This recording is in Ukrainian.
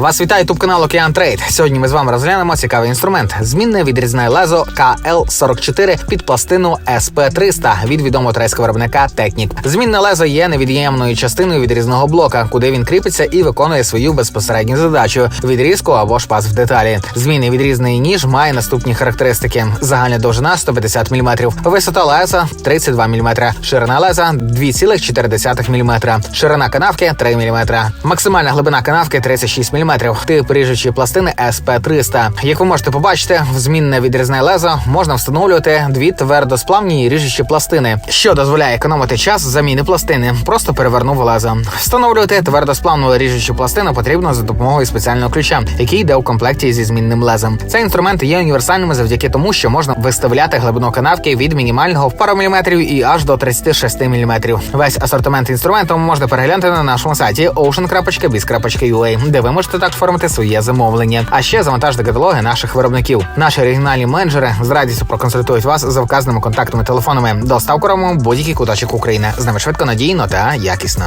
Вас вітає ютуб канал Океан Трейд. Сьогодні ми з вами розглянемо цікавий інструмент. Змінне відрізне лезо КЛ44 під пластину СП300 від відомого турецького виробника Технік. Змінне лезо є невід'ємною частиною відрізного блока, куди він кріпиться і виконує свою безпосередню задачу відрізку або ж паз в деталі. Змінний відрізний ніж має наступні характеристики: загальна довжина 150 мм, висота леза 32 мм, ширина леза 2,4 мм, ширина канавки 3 мм, максимальна глибина канавки 36 мм, тип ріжучої пластини СП300. Як ви можете побачити, в змінне відрізне лезо можна встановлювати дві твердосплавні ріжучі пластини, що дозволяє економити час заміни пластини. Просто перевернув лезо. Встановлювати твердосплавну ріжучу пластину потрібно за допомогою спеціального ключа, який йде у комплекті зі змінним лезом. Цей інструмент є універсальним завдяки тому, що можна виставляти глибину канавки від мінімального в пару міліметрів і аж до 36 міліметрів. Весь асортимент інструменту можна переглянути на нашому сайті ocean.biz.ua, де ви можете так оформити своє замовлення. А ще завантажте каталоги наших виробників. Наші регіональні менеджери з радістю проконсультують вас за вказаними контактними телефонами. Достав корому будь-який куточок України. З нами швидко, надійно та якісно.